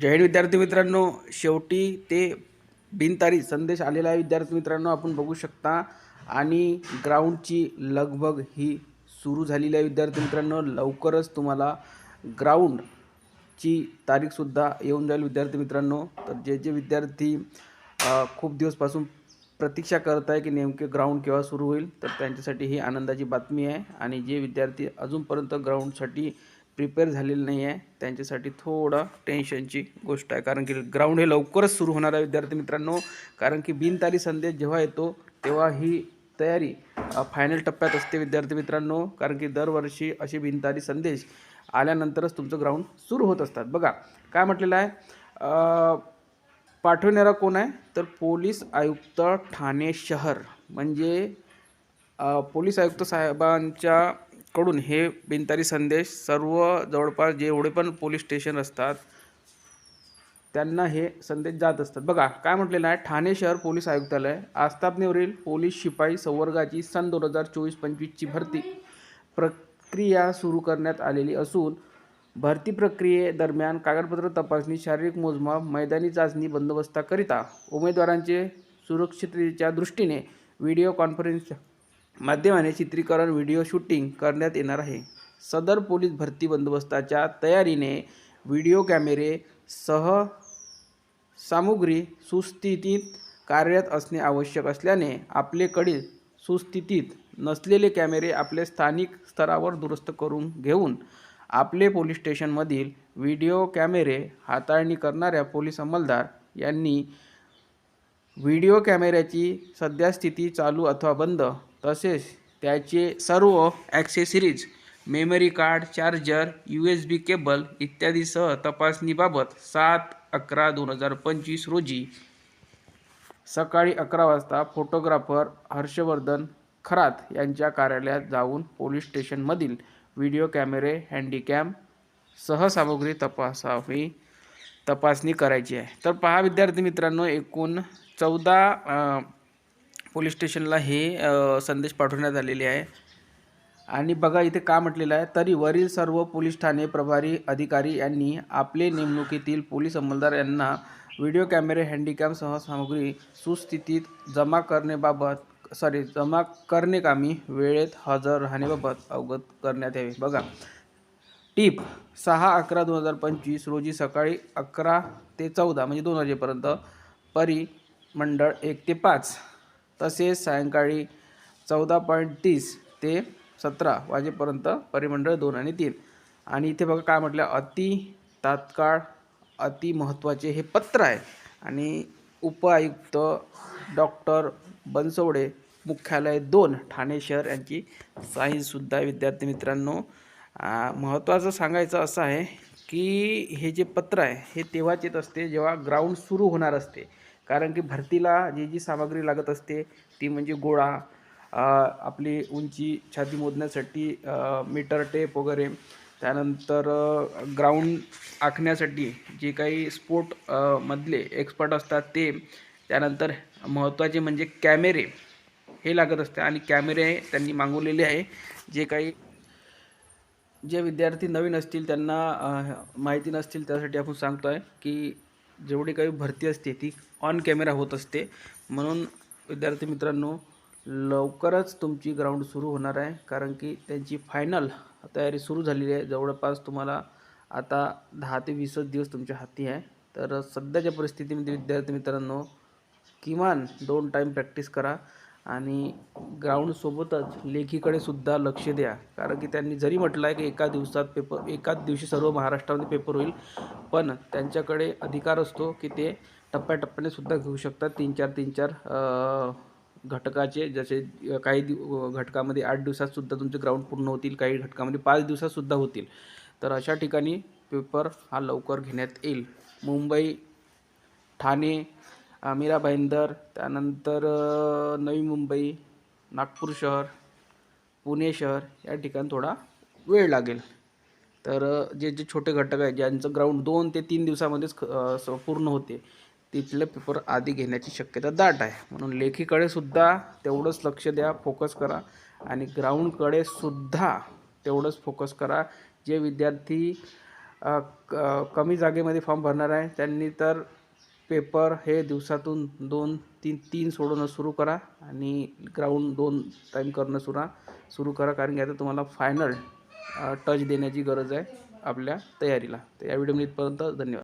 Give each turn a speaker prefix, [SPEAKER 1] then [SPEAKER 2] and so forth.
[SPEAKER 1] जय विद्यार्थी मित्रांनो. शेवटी ते बिनतारी संदेश आलेला आहे. विद्यार्थी मित्रांनो आपण बघू शकता. आणि ग्राउंडची लगबग ही सुरू झालेली आहे. विद्यार्थी मित्रांनो लवकरच तुम्हाला ग्राउंडची तारीखसुद्धा येऊन जाईल. विद्यार्थी मित्रांनो तर जे जे विद्यार्थी खूप दिवसपासून प्रतीक्षा करत आहे की नेमके ग्राउंड केव्हा सुरू होईल तर त्यांच्यासाठी ही आनंदाची बातमी आहे. आणि जे विद्यार्थी अजूनपर्यंत ग्राउंडसाठी प्रिपेअर झालेली नाही आहे त्यांच्यासाठी थोडं टेन्शनची गोष्ट आहे. कारण की ग्राउंड हे लवकरच सुरू होणार आहे विद्यार्थी मित्रांनो. कारण की बिनतारी संदेश जेव्हा येतो तेव्हा ही तयारी फायनल टप्प्यात असते विद्यार्थी मित्रांनो. कारण की दरवर्षी असे बिनतारी संदेश आल्यानंतरच तुमचं ग्राउंड सुरू होत असतात. बघा काय म्हटलेलं आहे? पाठवणारा कोण आहे? तर पोलीस आयुक्त ठाणे शहर. म्हणजे पोलीस आयुक्त साहेबांच्या कडून हे बिनतारी संदेश सर्व जवळपास जेवढे पण पोलीस स्टेशन असतात त्यांना हे संदेश जात असतात. बघा काय म्हटलेलं आहे? ठाणे शहर पोलीस आयुक्तालय आस्थापनेवरील पोलीस शिपाई संवर्गाची सन दोन हजार चोवीस पंचवीसची भरती प्रक्रिया सुरू करण्यात आलेली असून भरती प्रक्रियेदरम्यान कागदपत्र तपासणी शारीरिक मोजमाप मैदानी चाचणी बंदोबस्ताकरिता उमेदवारांचे सुरक्षिततेच्या दृष्टीने व्हिडिओ कॉन्फरन्स माध्यमाने चित्रीकरण व्हिडिओ शूटिंग करण्यात येणार आहे. सदर पोलीस भरती बंदोबस्ताच्या तयारीने व्हिडिओ कॅमेरे सह सामुग्री सुस्थितीत कार्यरत असणे आवश्यक असल्याने आपलेकडील सुस्थितीत नसलेले कॅमेरे आपले स्थानिक स्तरावर दुरुस्त करून घेऊन आपले पोलीस स्टेशनमधील व्हिडिओ कॅमेरे हाताळणी करणाऱ्या पोलीस अंमलदार यांनी व्हिडिओ कॅमेऱ्याची सध्या स्थिती चालू अथवा बंद तसेच त्याचे सर्व accessories memory card charger U S B cable इत्यादीसह तपासणीबाबत सात अकरा दोन हजार पंचवीस रोजी सकाळी अकरा वाजता फोटोग्राफर हर्षवर्धन खरात यांच्या कार्यालयात जाऊन पोलीस स्टेशनमधील व्हिडिओ कॅमेरे हँडीकॅम सहसामुग्री तपासावी तपासणी करायची आहे. तर पहा विद्यार्थी मित्रांनो एकूण चौदा पोलीस स्टेशनला हे संदेश पाठवण्यात आलेले आहे. आणि बघा इथे का म्हटलेलं आहे? तरी वरील सर्व पोलीस ठाणे प्रभारी अधिकारी यांनी आपले नेमणुकीतील पोलीस अंमलदार यांना व्हिडिओ कॅमेरे हँडीकॅमसह सामग्री सुस्थितीत जमा करण्याबाबत सॉरी जमा करणे कामी वेळेत हजर राहण्याबाबत अवगत करण्यात यावे. बघा टीप सहा अकरा दोन हजार पंचवीस रोजी सकाळी अकरा ते चौदा म्हणजे दोन वाजेपर्यंत परिमंडळ एक ते पाच. तसेच सायंकाळी चौदा पॉईंट तीस ते सतरा वाजेपर्यंत परिमंडळ दोन आणि तीन. आणि इथे बघा काय म्हटलं अति तात्काळ अति महत्त्वाचे हे पत्र आहे. आणि उपआयुक्त डॉक्टर बनसोडे मुख्यालय दोन ठाणे शहर यांची साईनसुद्धा विद्यार्थी मित्रांनो महत्त्वाचं सांगायचं असं आहे की हे जे पत्र आहे हे तेव्हाच येत असते जेव्हा ग्राउंड सुरू होणार असते. कारण की भरतीला जी जी सामग्री लागत असते ती म्हणजे गोळा आपली उंची छाती मोजण्यासाठी मीटर टेप वगैरे त्यानंतर ग्राउंड आखण्यासाठी जे काही स्पोर्ट मधले एक्सपर्ट असतात ते त्यानंतर महत्त्वाचे म्हणजे कॅमेरे हे लागत असते आणि कॅमेरे त्यांनी मागवलेले आहे. जे काही जे विद्यार्थी नवीन असतील त्यांना माहिती नसतील त्यासाठी आपण सांगतो आहे की जेवढी काही भरती असते ती ऑन कॅमेरा होत असते. म्हणून विद्यार्थी मित्रांनो लवकरच तुमची ग्राउंड सुरू होणार आहे. कारण की त्यांची फायनल तयारी सुरू झालेली आहे. जवळपास तुम्हाला आता दहा ते वीसच दिवस तुमच्या हाती आहे. तर सध्याच्या परिस्थितीमध्ये विद्यार्थी मित्रांनो किमान दोन टाईम प्रॅक्टिस करा. आणि ग्राउंडसोबतच लेखीकडे सुद्धा लक्ष द्या. कारण की त्यांनी जरी म्हटलं आहे की एका दिवसात पेपर एकाच दिवशी सर्व महाराष्ट्रामध्ये पेपर होईल पण त्यांच्याकडे अधिकार असतो की ते टप्प्याटप्प्याने सुद्धा घेऊ शकतात. तीन चार तीन चार घटकाचे जसे काही दिव घटकामध्ये आठ दिवसातसुद्धा तुमचे ग्राउंड पूर्ण होतील काही घटकामध्ये पाच दिवसातसुद्धा होतील. तर अशा ठिकाणी पेपर हा लवकर घेण्यात येईल. मुंबई ठाणे मीरा भाईंदर त्यानंतर नवी मुंबई नागपूर शहर पुणे शहर या ठिकाणी थोडा वेळ लागेल. तर जे जे छोटे घटक आहेत ज्यांचं ग्राउंड दोन ते तीन दिवसामध्येच पूर्ण होते तिथले पेपर आधी घेण्याची शक्यता दाट आहे. म्हणून लेखीकडे सुद्धा तेवढंच लक्ष द्या फोकस करा आणि ग्राउंडकडे सुद्धा तेवढंच फोकस करा. जे विद्यार्थी क कमी जागेमध्ये फॉर्म भरणार आहे त्यांनी तर पेपर हे दिवसातून दोन तीन तीन सोडवणं सुरू करा आणि ग्राउंड दोन टाईम करणं सुरा सुरू करा. कारण की आता तुम्हाला फायनल टच देण्याची गरज आहे आपल्या तयारीला. तर या व्हिडिओमध्ये इथपर्यंत धन्यवाद.